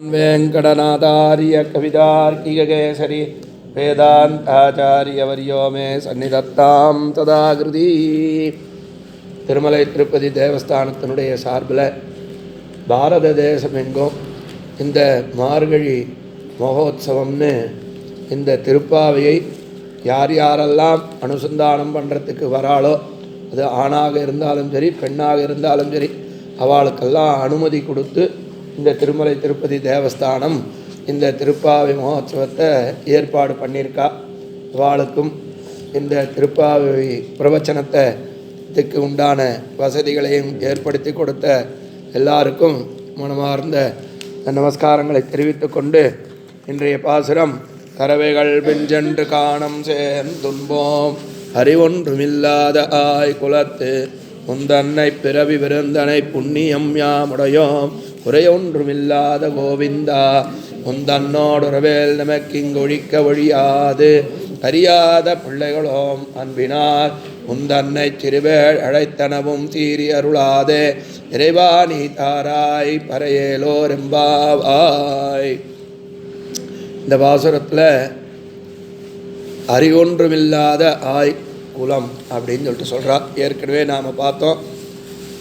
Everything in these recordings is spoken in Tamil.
वेङ्कटनाथार्य कवितार्किककेसरी वेदान्ताचार्यवर्यो मे சந்நிதத்தாம் ததாகிருதி திருமலை திருப்பதி தேவஸ்தானத்தினுடைய சார்பில் பாரத தேசம் எங்கும் இந்த மார்கழி மகோத்சவம்னு இந்த திருப்பாவையை யார் யாரெல்லாம் அனுசந்தானம் பண்ணுறதுக்கு வராளோ அது ஆணாக இருந்தாலும் சரி பெண்ணாக இருந்தாலும் சரி அவளுக்கெல்லாம் அனுமதி கொடுத்து இந்த திருமலை திருப்பதி தேவஸ்தானம் இந்த திருப்பாவை மகோத்சவத்தை ஏற்பாடு பண்ணியிருக்கா. வாழுக்கும் இந்த திருப்பாவை பிரவச்சனத்தை இதுக்கு உண்டான வசதிகளையும் ஏற்படுத்தி கொடுத்த எல்லாருக்கும் மனமார்ந்த நமஸ்காரங்களை தெரிவித்து கொண்டு இன்றைய பாசுரம் கறவைகள் பெஞ்சென்று காணம் சேர்ந்துன்போம் அறிவொன்றுமில்லாத ஆய் குலத்து முந்தன்னை பிறவி விருந்தனை புண்ணியம் யாமுடையோம். குறையொன்றுமில்லாத கோவிந்தா முந்தன்னோடுறவேல் நமக்கிங்கொழிக்க ஒழியாது அறியாத பிள்ளைகளோம் அன்பினார். உந்தன்னை திருவேள் அழைத்தனவும் சீறி அருளாதே இறைவா நீ தாராய் பறையேலோரெம்பாவாய் இந்த பாசுரத்தில் அறிவொன்றுமில்லாத ஆய் குலம் அப்படின்னு சொல்லிட்டு சொல்கிறா ஏற்கனவே நாம் பார்த்தோம்.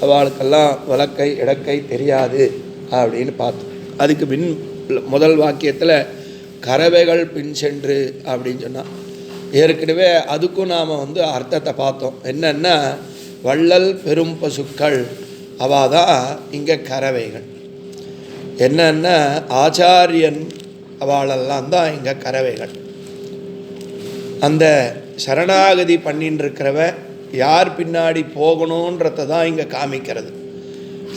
அவளுக்கெல்லாம் வழக்கை இடக்கை தெரியாது. அப்படின்னு பார்த்தோம் அதுக்கு பின் முதல் வாக்கியத்தில் கறவைகள் பின் சென்று அப்படின்னு சொன்னான் ஏற்கனவே அதுக்கும் நாம் வந்து அர்த்தத்தை பார்த்தோம். என்னென்னா வள்ளல் பெரும் பசுக்கள் அவள் தான் இங்கே கறவைகள். என்னென்னா ஆச்சாரியன் அவளெல்லாம் தான் இங்கே கறவைகள். அந்த சரணாகதி பண்ணின்னு இருக்கிறவ யார் பின்னாடி போகணுன்றத தான் இங்கே காமிக்கிறது.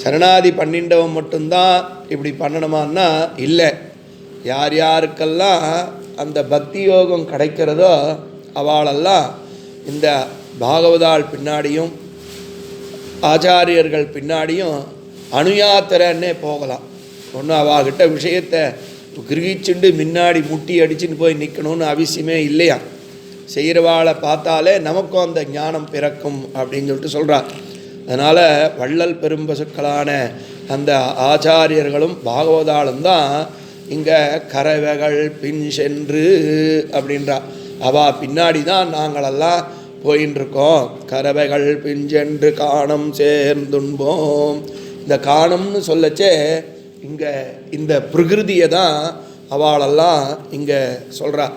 சரணாதி பண்ணிண்டவன் மட்டும்தான் இப்படி பண்ணணுமான்னா இல்லை. யார் யாருக்கெல்லாம் அந்த பக்தி யோகம் கிடைக்கிறதோ அவளெல்லாம் இந்த பாகவதாள் பின்னாடியும் ஆச்சாரியர்கள் பின்னாடியும் அணுயாத்திரன்னே போகலாம். ஒன்றும் அவகிட்ட விஷயத்தை கிரகிச்சுண்டு முன்னாடி முட்டி அடிச்சுன்னு போய் நிற்கணும்னு அவசியமே இல்லையா? செய்கிறவாளை பார்த்தாலே நமக்கும் அந்த ஞானம் பிறக்கும் அப்படின்னு சொல்லிட்டு சொல்கிறார் அதனால் வள்ளல் பெரும்பசுக்களான அந்த ஆச்சாரியர்களும் பாகவதாலும் தான் இங்கே கறவைகள் பின் சென்று அப்படின்றா. அவா பின்னாடி தான் நாங்களெல்லாம் போயின்ட்டுருக்கோம் கரவைகள் கறவைகள் பின் சென்று காணம் சேர்ந்துன்போம் இந்த காணம்னு சொல்லச்சே இங்கே இந்த பிரகிருதியை தான் அவளெல்லாம் இங்கே சொல்கிறா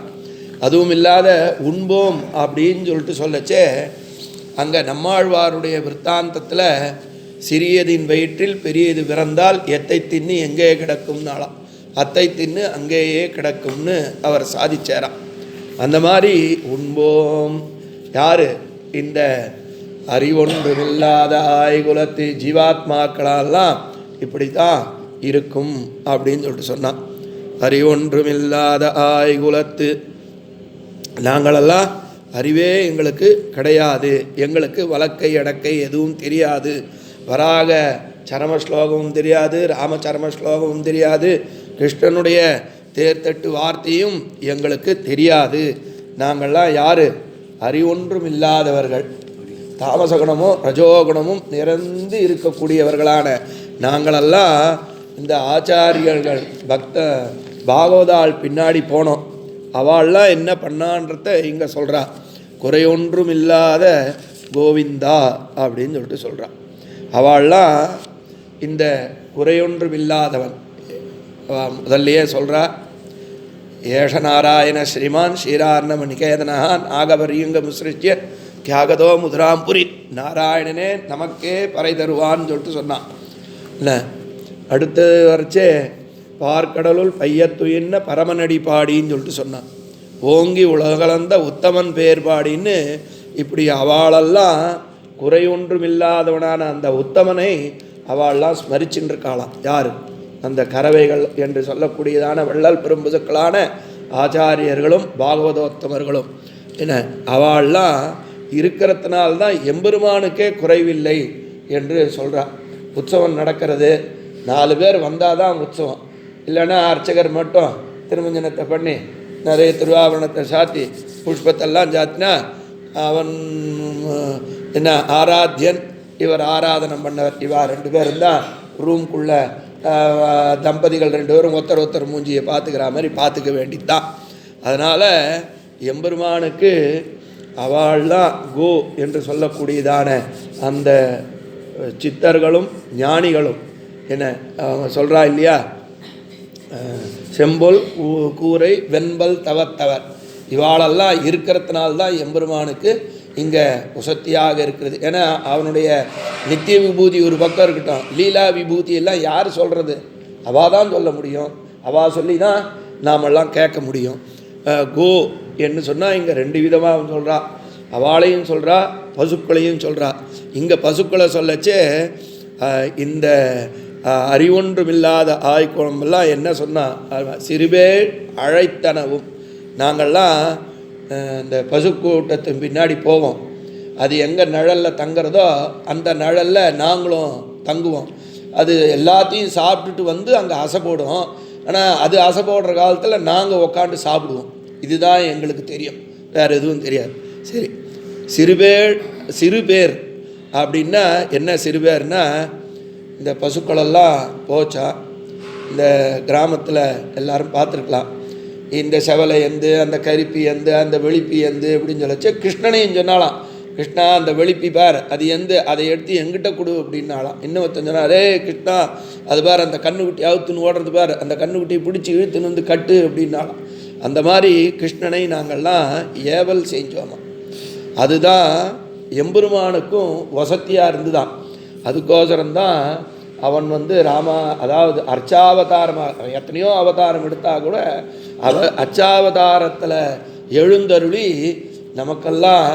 அதுவும் இல்லாத உண்போம் அப்படின்னு சொல்லிட்டு சொல்லச்சே அங்கே நம்மாழ்வாருடைய விற்த்தாந்தத்தில் சிறியதின் வயிற்றில் பெரியது பிறந்தால் எத்தை தின்னு எங்கே கிடக்கும்னாலாம் அத்தை தின்னு அங்கேயே கிடக்கும்னு அவர் சாதிச்சாராம். அந்த மாதிரி உண்போம். யார்? இந்த அறிவொன்றுமில்லாத ஆய்குலத்து ஜீவாத்மாக்களெல்லாம் இப்படி தான் இருக்கும் அப்படின்னு சொல்லிட்டு சொன்னான். அறிவொன்றுமில்லாத ஆய்குலத்து நாங்களெல்லாம் அறிவே எங்களுக்கு கிடையாது. எங்களுக்கு வழக்கை அடக்கை எதுவும் தெரியாது. வராக சரம ஸ்லோகமும் தெரியாது ராமச்சரம ஸ்லோகமும் தெரியாது. கிருஷ்ணனுடைய தேர்தட்டு வார்த்தையும் எங்களுக்கு தெரியாது. நாங்கள்லாம் யார்? அறிவொன்றும் இல்லாதவர்கள் தாமசகுணமும் ரஜோகுணமும் நிறந்து இருக்கக்கூடியவர்களான நாங்களெல்லாம் இந்த ஆச்சாரியர்கள் பக்த பாகவதால் பின்னாடி போனோம். அவள்லாம் என்ன பண்ணான்றத இங்கே சொல்கிறா குறையொன்றும் இல்லாத கோவிந்தா அப்படின்னு சொல்லிட்டு சொல்கிறான் அவள்லாம் இந்த குறையொன்றும் இல்லாதவன் முதல்லையே சொல்கிறா ஏஷ நாராயண ஸ்ரீமான் ஸ்ரீரார்ணம நிகேதனான் ஆகபரியுங்க முஸ்ரிச்சிய தியாகதோ முதுராம்புரி நாராயணனே நமக்கே பறை தருவான்னு சொல்லிட்டு சொன்னான். இல்லை அடுத்து வரைச்சே பார்க்கடலுள் பையத்துயின்ன பரமநடி பாடின்னு சொல்லிட்டு சொன்னான். ஓங்கி உலகளந்த உத்தமன் பேர் பாடின்னு இப்படி அவளெல்லாம் குறையொன்றும் இல்லாதவனான அந்த உத்தமனை அவள்லாம் ஸ்மரிச்சுட்டு இருக்காளாம் யார்? அந்த கறவைகள் என்று சொல்லக்கூடியதான வள்ளல் பெரும்புசுக்களான ஆச்சாரியர்களும் பாகவதோத்தமர்களும். என்ன? அவள்லாம் இருக்கிறதுனால்தான் எம்பெருமானுக்கே குறைவில்லை என்று சொல்கிறா உற்சவம் நடக்கிறது. நாலு பேர் வந்தால் தான் உற்சவம். இல்லைன்னா அர்ச்சகர் மட்டும் திருமஞ்சனத்தை பண்ணி நிறைய திருவாபரணத்தை சாத்தி புஷ்பத்தெல்லாம் சாத்தினா அவன் என்ன ஆராத்தியன். இவர் ஆராதனம் பண்ணவர் இவா. ரெண்டு பேரும் தான் ரூம்குள்ளே தம்பதிகள் ரெண்டு பேரும் ஒருத்தர் ஒருத்தர் மூஞ்சியை பார்த்துக்கிற மாதிரி பார்த்துக்க வேண்டியதுதான். அதனால் எம்பெருமானுக்கு அவள்தான் கோ என்று சொல்லக்கூடியதான அந்த சித்தர்களும் ஞானிகளும் என்ன அவங்க சொல்கிறா இல்லையா? செம்பொல் கூரை வெண்பல் தவத்தவர் இவாளெல்லாம் இருக்கிறதுனால்தான் எம்பெருமானுக்கு இங்கே உசத்தியாக இருக்கிறது. ஏன்னா அவனுடைய நித்திய விபூதி ஒரு பக்கம் இருக்கட்டும் லீலா விபூதி எல்லாம் யார் சொல்கிறது அவள் தான் சொல்ல முடியும். அவள் சொல்லி தான் நாமெல்லாம் கேட்க முடியும். கோ என்று சொன்னால் இங்கே ரெண்டு விதமாக அவன் சொல்கிறா அவளையும் சொல்கிறா பசுக்களையும் சொல்கிறா இங்கே பசுக்களை சொல்லச்சே இந்த அறிவொன்றுமில்லாத ஆய்குளமெல்லாம் என்ன சொன்னால் சிறுபேர் அழைத்தனவும். நாங்கள்லாம் இந்த பசுக்கூட்டத்தின் பின்னாடி போவோம். அது எங்கே நிழலில் தங்குறதோ அந்த நிழலில் நாங்களும் தங்குவோம். அது எல்லாத்தையும் சாப்பிட்டுட்டு வந்து அங்கே அசை போடும் ஆனால் அது அசை போடுற காலத்தில் நாங்கள் உக்காண்டு சாப்பிடுவோம். இதுதான் எங்களுக்கு தெரியும். வேறு எதுவும் தெரியாது. சரி. சிறுபேர் சிறுபேர் அப்படின்னா என்ன சிறுபேர்னா இந்த பசுக்களெல்லாம் போச்சா? இந்த கிராமத்தில் எல்லாரும் பார்த்துருக்கலாம். இந்த செவலை எந்து அந்த கரிப்பி எந்து அந்த வெளிப்பி எந்து அப்படின்னு சொல்லச்சு. கிருஷ்ணனையும் சொன்னாலாம் கிருஷ்ணா அந்த வெளிப்பி பார் அது எந்த அதை எடுத்து எங்கிட்ட கொடு அப்படின்னாலாம் இன்னொருத்தன் சொன்னா அரே கிருஷ்ணா அது பார் அந்த கண்ணுக்குட்டி அவுத்துன்னு ஓடுறது பார். அந்த கண்ணுக்குட்டியை பிடிச்சி இழுத்துன்னு வந்து கட்டு அப்படின்னாலாம் அந்த மாதிரி கிருஷ்ணனை நாங்கள்லாம் ஏவல் செஞ்சோமா அதுதான் எம்பெருமானுக்கும் வசதியாக இருந்துதான். அதுக்கோசரம்தான் அவன் வந்து ராமா அதாவது அர்ச்சாவதாரமாக எத்தனையோ அவதாரம் எடுத்தால் கூட அவ அச்சாவதாரத்தில் எழுந்தருளி நமக்கெல்லாம்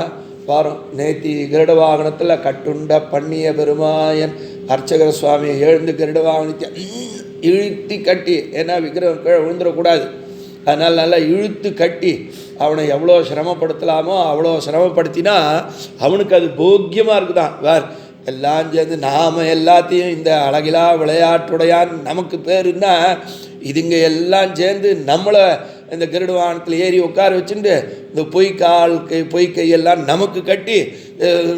பாரும் நேத்தி கருட வாகனத்தில் கட்டுண்ட பண்ணிய பெருமாயன் அர்ச்சகர சுவாமி எழுந்து கருட வாகனத்தை இழுத்தி கட்டி ஏன்னா விக்கிரகம் கீழே விழுந்துடக்கூடாது. அதனால் நல்லா இழுத்து கட்டி அவனை எவ்வளோ சிரமப்படுத்தலாமோ அவ்வளோ சிரமப்படுத்தினா அவனுக்கு அது போக்கியமாக இருக்குதான். வேறு எல்லாம் சேர்ந்து நாம் எல்லாத்தையும் இந்த அழகிலா விளையாட்டுடையான் நமக்கு பேருன்னா இதுங்க எல்லாம் சேர்ந்து நம்மளை இந்த கருடு வாகனத்தில் ஏறி உட்கார வச்சுட்டு இந்த பொய் கால் கை பொய் கையெல்லாம் நமக்கு கட்டி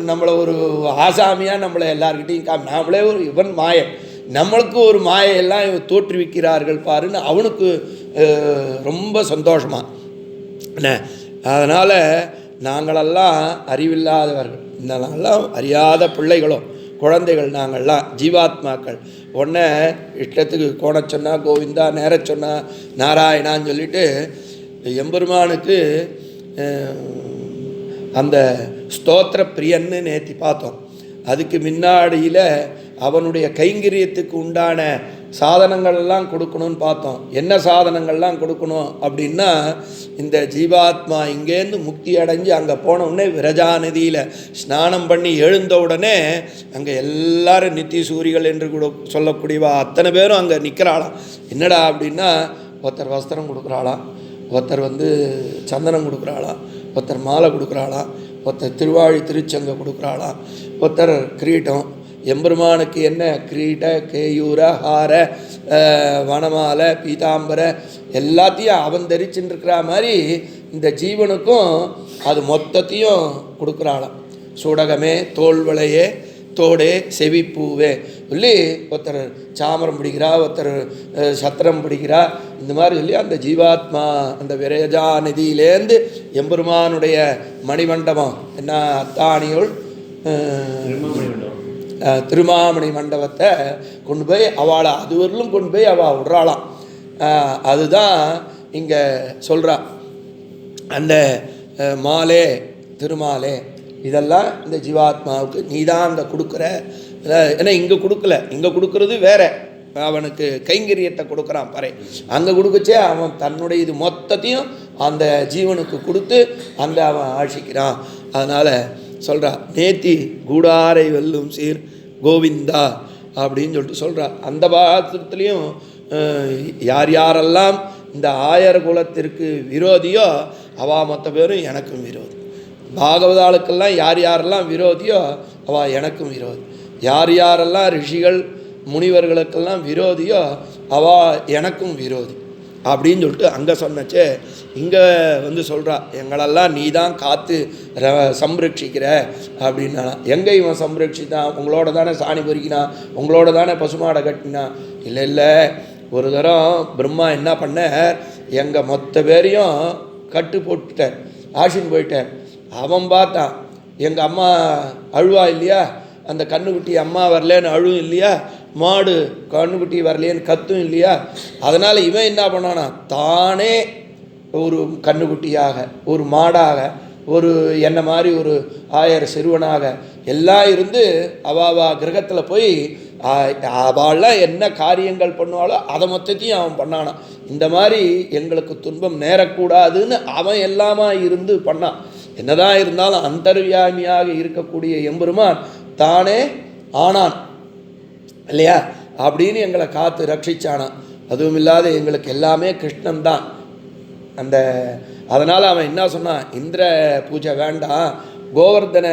நம்மளை ஒரு ஆசாமியாக நம்மளை எல்லார்கிட்டையும் கா நாமளே ஒரு இவன் மாயன் நம்மளுக்கு ஒரு மாயையெல்லாம் இவன் தோற்றுவிக்கிறார்கள் பாருன்னு அவனுக்கு ரொம்ப சந்தோஷமாக என்ன? அதனால் நாங்களெல்லாம் அறிவில்லாதவர்கள். நாங்களாம் அறியாத பிள்ளைகளும் குழந்தைகள் நாங்கள்லாம் ஜீவாத்மாக்கள். ஒன்று இஷ்டத்துக்கு கோண சொன்னால் கோவிந்தா நேர சொன்னால் நாராயணான்னு சொல்லிட்டு எம்பெருமானுக்கு அந்த ஸ்தோத்திர பிரியன்னு நேற்றி பார்த்தோம். அதுக்கு முன்னாடியில் அவனுடைய கைங்கரியத்துக்கு உண்டான சாதனங்கள்லாம் கொடுக்கணும்னு பார்த்தோம். என்ன சாதனங்கள்லாம் கொடுக்கணும் அப்படின்னா இந்த ஜீவாத்மா இங்கேருந்து முக்தி அடைஞ்சு அங்கே போன உடனே விரஜா நதியில் ஸ்நானம் பண்ணி எழுந்த உடனே அங்கே எல்லாரும் நித்திய சூரிகள் என்று கூட சொல்லக்கூடியவா அத்தனை பேரும் அங்கே நிற்கிறாளாம் என்னடா அப்படின்னா ஒருத்தர் வஸ்திரம் கொடுக்குறாளாம். ஒருத்தர் வந்து சந்தனம் கொடுக்குறாளாம். ஒருத்தர் மாலை கொடுக்குறாளாம். ஒருத்தர் திருவாழி திருச்சங்க கொடுக்குறாளாம். ஒருத்தர் கிரீட்டம் எம்பெருமானுக்கு என்ன கிரீட கேயூர ஹார வனமாலை பீதாம்பர எல்லாத்தையும் அவன் தரிச்சுட்டு இருக்கிற மாதிரி இந்த ஜீவனுக்கும் அது மொத்தத்தையும் கொடுக்குறாளாம். சூடகமே தோல்வளையே தோடே செவிப்பூவே. சொல்லி ஒருத்தர் சாமரம் பிடிக்கிறா ஒருத்தர் சத்திரம் பிடிக்கிறா இந்த மாதிரி சொல்லி அந்த ஜீவாத்மா அந்த விரஜா நிதியிலேருந்து எம்பெருமானுடைய மணிமண்டபம் என்ன அஹ், திருமாமணி மண்டபத்தை கொண்டு போய் அவளை அதுவரையிலும் கொண்டு போய் அவள் விடுறாளாம். அதுதான் இங்கே சொல்கிறா அந்த மாலே திருமாலே இதெல்லாம் இந்த ஜீவாத்மாவுக்கு நீ தான் அந்த கொடுக்குற ஏன்னா இங்கே கொடுக்கல. இங்கே கொடுக்கறது வேற. அவனுக்கு கைங்கரியத்தை கொடுக்குறான் பறை அங்கே கொடுக்கச்சே அவன் தன்னுடைய இது மொத்தத்தையும் அந்த ஜீவனுக்கு கொடுத்து அந்த அவன் ஆழ்சிக்கிறான் அதனால் சொல்கிறான் நேத்தி கூடாரை வெல்லும் சீர் கோவிந்தா அப்படின்னு சொல்லிட்டு சொல்கிறா அந்த பாத்திரத்துலேயும் யார் யாரெல்லாம் இந்த ஆயர் குலத்திற்கு விரோதியோ அவா மொத்த பேரும் எனக்கும் விரோதி. பாகவதாளுக்கெல்லாம் யார் யாரெல்லாம் விரோதியோ அவா எனக்கும் விரோதி. யார் யாரெல்லாம் ரிஷிகள் முனிவர்களுக்கெல்லாம் விரோதியோ அவா எனக்கும் விரோதி. அப்படின்னு சொல்லிட்டு அங்கே சொன்னச்சே இங்கே வந்து சொல்கிறா எங்களெல்லாம் நீ தான் காத்து ர- சம்ரட்சிக்கிற அப்படின்னா எங்கே இவன் சம்ரட்சித்தான்? உங்களோட தானே சாணி பொறிக்கினான்? உங்களோட தானே பசுமாடை கட்டினான்? இல்லை இல்லை ஒரு தரம் பிரம்மா என்ன பண்ணார்? எங்கள் மொத்த பேரையும் கட்டு போட்டுட்டார். ஆஷின் போயிட்டார். அவன் பார்த்தான். எங்கள் அம்மா அழுவா இல்லையா? அந்த கண்ணுக்குட்டி அம்மா வரலேன்னு அழுவும் இல்லையா? மாடு கண்ணுக்குட்டி வரலேன்னு கத்தும் இல்லையா? அதனால் இவன் என்ன பண்ணானா தானே ஒரு கண்ணுக்குட்டியாக ஒரு மாடாக ஒரு என்ன மாதிரி ஒரு ஆயர் சிறுவனாக எல்லாம் இருந்து அவாவா கிரகத்தில் போய் அவள்லாம் என்ன காரியங்கள் பண்ணுவாளோ அதை மொத்தத்தையும் அவன் பண்ணானான் இந்த மாதிரி எங்களுக்கு துன்பம் நேரக்கூடாதுன்னு அவன் எல்லாமா இருந்து பண்ணான். என்னதான் இருந்தாலும் அந்தர்வியாமியாக இருக்கக்கூடிய எம்பெருமான் தானே ஆனான். இல்லையா? அப்படின்னு எங்களை காத்து ரட்சிச்சானான் அதுவும் இல்லாத எங்களுக்கு எல்லாமே கிருஷ்ணன் தான் அந்த அதனால் அவன் என்ன சொன்னான்? இந்திர பூஜை வேண்டாம் கோவர்தன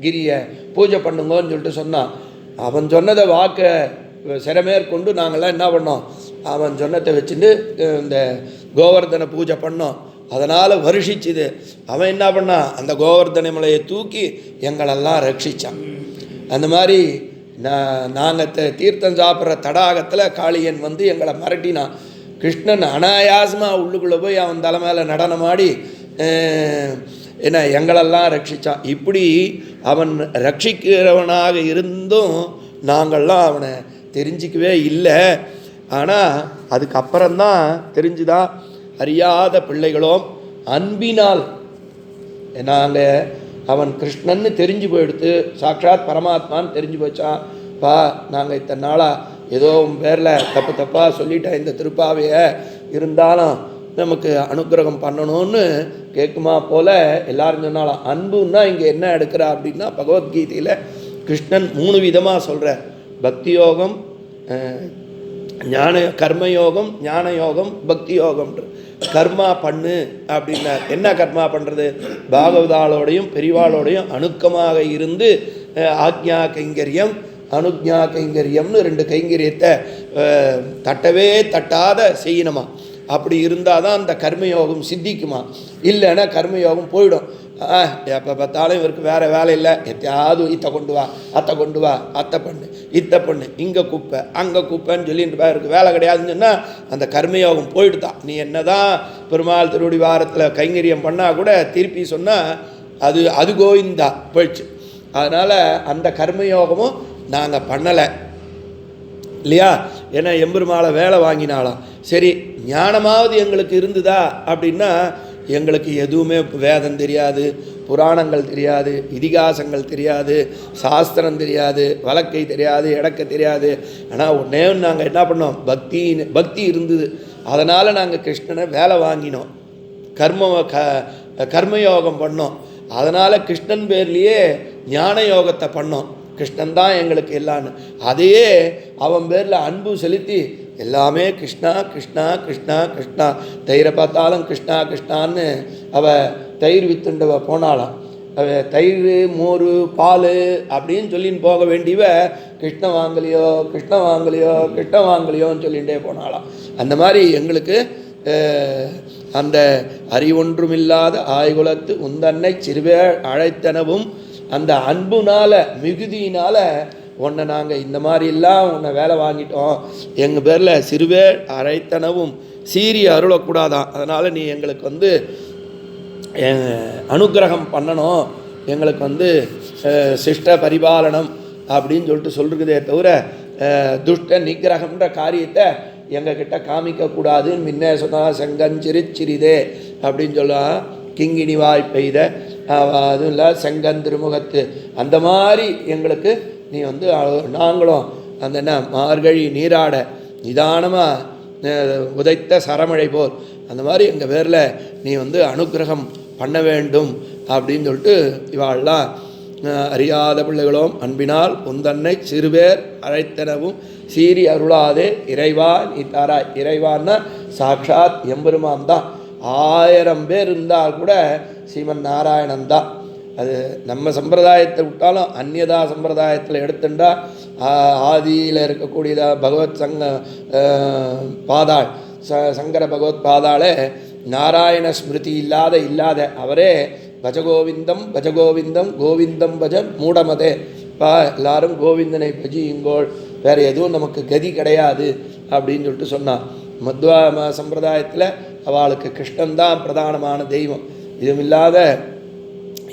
கிரியை பூஜை பண்ணுங்கன்னு சொல்லிட்டு சொன்னான். அவன் சொன்னதை வாக்கை சிறமேற்கொண்டு நாங்கள்லாம் என்ன பண்ணோம்? அவன் சொன்னதை வச்சுட்டு இந்த கோவர்தன பூஜை பண்ணோம். அதனால் வருஷிச்சுது. அவன் என்ன பண்ணான் அந்த கோவர்தன மலையை தூக்கி எங்களெல்லாம் ரட்சித்தான் அந்த மாதிரி நான் நாங்கள் தீர்த்தம் சாப்பிட்ற தடாகத்தில் காளியன் வந்து எங்களை மிரட்டினான். கிருஷ்ணன் அனாயாசமாக உள்ளுக்குள்ளே போய் அவன் தலை மேலே நடனமாடி என்ன எங்களெல்லாம் ரட்சித்தான் இப்படி அவன் ரட்சிக்கிறவனாக இருந்தும் நாங்கள்லாம் அவனை தெரிஞ்சிக்கவே இல்லை. ஆனால் அதுக்கப்புறம்தான் தெரிஞ்சுதான் அறியாத பிள்ளைகளும் அன்பினால். நாங்கள் அவன் கிருஷ்ணன்னு தெரிஞ்சு போயிடுத்து சாட்சாத் பரமாத்மான்னு தெரிஞ்சு போச்சான். பா நாங்கள் இத்தனை நாளாக ஏதோ உன் பேரில் தப்பு தப்பாக சொல்லிட்டேன் இந்த திருப்பாவையை. இருந்தாலும் நமக்கு அனுக்கிரகம் பண்ணணும்னு கேட்குமா போல எல்லாரும் சொன்னாலும் அன்புன்னா இங்கே என்ன எடுக்கிறா? அப்படின்னா பகவத்கீதையில் கிருஷ்ணன் மூணு விதமாக சொல்கிறார் பக்தி யோகம் ஞான கர்மயோகம் ஞான யோகம் பக்தி யோகம்ன்ற. கர்மா பண்ணு அப்படின்னா என்ன கர்மா பண்ணுறது பாகவதாளோடையும் பெரிவாளோடையும் அணுக்கமாக இருந்து ஆக்ஞா கைங்கரியம் அனுஜா கைங்கரியம்னு ரெண்டு கைங்கரியத்தை தட்டவே தட்டாத செய்யணுமா? அப்படி இருந்தால் தான் அந்த கர்மயோகம் சித்திக்குமா? இல்லைன்னா கர்மயோகம் போயிடும். ஆ எப்போ பார்த்தாலும் இவருக்கு வேறு வேலை இல்லை. எத்தையாவது இத்தை கொண்டு வா அத்தை கொண்டு வா அத்தை பண்ணு இத்தை பண்ணு இங்கே குப்பை அங்கே குப்பைன்னு சொல்லிட்டு இருக்கு வேலை கிடையாதுன்னு சொன்னால் அந்த கர்மயோகம் போயிடுதான். நீ என்ன தான் பெருமாள் திருவடி வாரத்தில் கைங்கரியம் பண்ணால் கூட திருப்பி சொன்னால் அது அது கோவிந்தா போயிடுச்சு. அதனால் அந்த கர்மயோகமும் நாங்கள் பண்ணலை. இல்லையா? ஏன்னா எம்பெருமாளை வேலை வாங்கினாலாம் சரி ஞானமாவது எங்களுக்கு இருந்ததா அப்படின்னா எங்களுக்கு எதுவுமே வேதம் தெரியாது புராணங்கள் தெரியாது இதிகாசங்கள் தெரியாது சாஸ்திரம் தெரியாது வழக்கை தெரியாது இடக்க தெரியாது. ஆனால் ஒன்றே நாங்கள் என்ன பண்ணோம்? பக்தி பக்தி இருந்தது. அதனால் நாங்கள் கிருஷ்ணனை வேலை வாங்கினோம். கர்ம க கர்மயோகம் பண்ணோம். அதனால் கிருஷ்ணன் பேர்லேயே ஞான யோகத்தை பண்ணோம். கிருஷ்ணன் தான் எங்களுக்கு எல்லான்னு. அதையே அவன் பேரில் அன்பு செலுத்தி எல்லாமே கிருஷ்ணா கிருஷ்ணா கிருஷ்ணா கிருஷ்ணா. தயிரை பார்த்தாலும் கிருஷ்ணா கிருஷ்ணான்னு அவ தயிர் வித்துண்டவ போனாளாம். அவ தயிர் மோர் பால் அப்படின்னு சொல்லின்னு போக வேண்டியவ கிருஷ்ண வாங்கலையோ கிருஷ்ண வாங்கலையோ கிருஷ்ண வாங்கலையோன்னு சொல்லிகிட்டே போனாளாம். அந்த மாதிரி எங்களுக்கு அந்த அறிவொன்றுமில்லாத ஆய்குலத்து உந்தன்னை சிறுவே அழைத்தனவும் அந்த அன்புனால மிகுதியினால உன்னை நாங்கள் இந்த மாதிரிலாம் உன்னை வேலை வாங்கிட்டோம். எங்கள் பேரில் சிறுவே அரைத்தனவும் சீரிய அருளக்கூடாதான். அதனால் நீ எங்களுக்கு வந்து அனுகிரகம் அனுக்கிரகம் பண்ணணும். எங்களுக்கு வந்து சிஷ்ட பரிபாலனம் அப்படின்னு சொல்லிட்டு சொல்லிருக்குதே தவிர துஷ்ட நிகிரகம்ன்ற காரியத்தை எங்ககிட்ட காமிக்கக்கூடாதுன்னு முன்னே சொன்னால் செங்கஞ்சிரிச்சிரிதே அப்படின்னு சொல்லலாம் கிங்கிணி வாய் பெய்த அதுவும் இல்லை செங்கன் திருமுகத்து. அந்த மாதிரி எங்களுக்கு நீ வந்து நாங்களும் அந்த என்ன மார்கழி நீராட நிதானமாக உதைத்த சரமழை போல். அந்த மாதிரி எங்கள் பேரில் நீ வந்து அனுக்கிரகம் பண்ண வேண்டும் அப்படின்னு சொல்லிட்டு இவாள்லாம் அறியாத பிள்ளைகளும் அன்பினால் உந்தன்னை சிறுபேர் அழைத்தனவும் சீரி அருளாதே இறைவா நீ தாராய். இறைவான்னா சாக்ஷாத் எம்பெருமான் தான். ஆயிரம் பேர் இருந்தால் கூட ஸ்ரீமன் நாராயணன் தான் அது நம்ம சம்பிரதாயத்தை விட்டாலும் அந்நியதா சம்பிரதாயத்தில் எடுத்துட்டா ஆதியில் இருக்கக்கூடியதா பகவத் சங்க பாதாள் ச சங்கர பகவத் பாதாளே நாராயண ஸ்மிருதி இல்லாத இல்லாத அவரே பஜகோவிந்தம் பஜகோவிந்தம் கோவிந்தம் பஜ மூடமதே. பா எல்லாரும் கோவிந்தனை பஜியுங்கோள் வேறு எதுவும் நமக்கு கதி கிடையாது அப்படின்னு சொல்லிட்டு சொன்னான். மத்வா ம- சம்பிரதாயத்தில் அவளுக்கு கிருஷ்ணன்தான் பிரதானமான தெய்வம். இதுவும் இல்லாத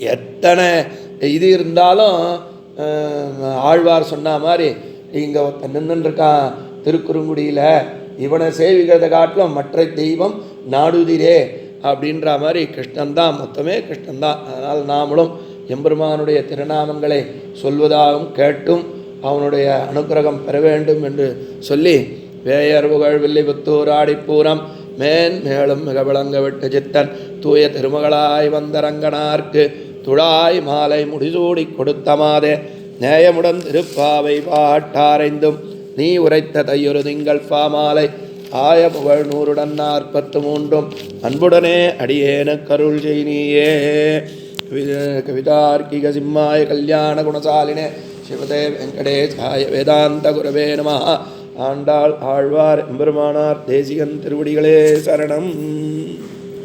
எத்தனை இது இருந்தாலும் ஆழ்வார் சொன்ன மாதிரி இங்கே ஒருத்தன் நின்றுருக்கான் திருக்குறுங்குடியில் இவனை சேவிக்கிறத காட்டிலும் மற்ற தெய்வம் நாடுதிரே அப்படின்ற மாதிரி கிருஷ்ணன் தான் மொத்தமே கிருஷ்ணன் தான் அதனால் நாமளும் எம்பெருமானுடைய திருநாமங்களை சொல்வதாகவும் கேட்டும் அவனுடைய அனுக்கிரகம் பெற வேண்டும் என்று சொல்லி வேயர் புகழ் வில்லிபுத்தூர் ஆடிப்பூரம் மேன்மேலும் மிக விளங்க விட்டு சித்தன் தூய திருமகளாய் வந்த ரங்கனார்க்கு துழாய் மாலை முடிசூடி கொடுத்த மாதே. நேயமுடன் திருப்பாவை பாட்டாரைந்தும் நீ உரைத்த தையொரு திங்கள் பாமாலை. ஆய புகழ் நூறுடன் நாற்பத்து மூன்றும். அன்புடனே அடியேன கருள் செய்னியே கவிதார்க்கிக சிம்மாய கல்யாண குணசாலினே. சிவதே வெங்கடேஷாய வேதாந்த குரவே நம. ஆண்டாள் ஆழ்வார் எம்பெருமானார் தேசிகன் திருவடிகளே சரணம்.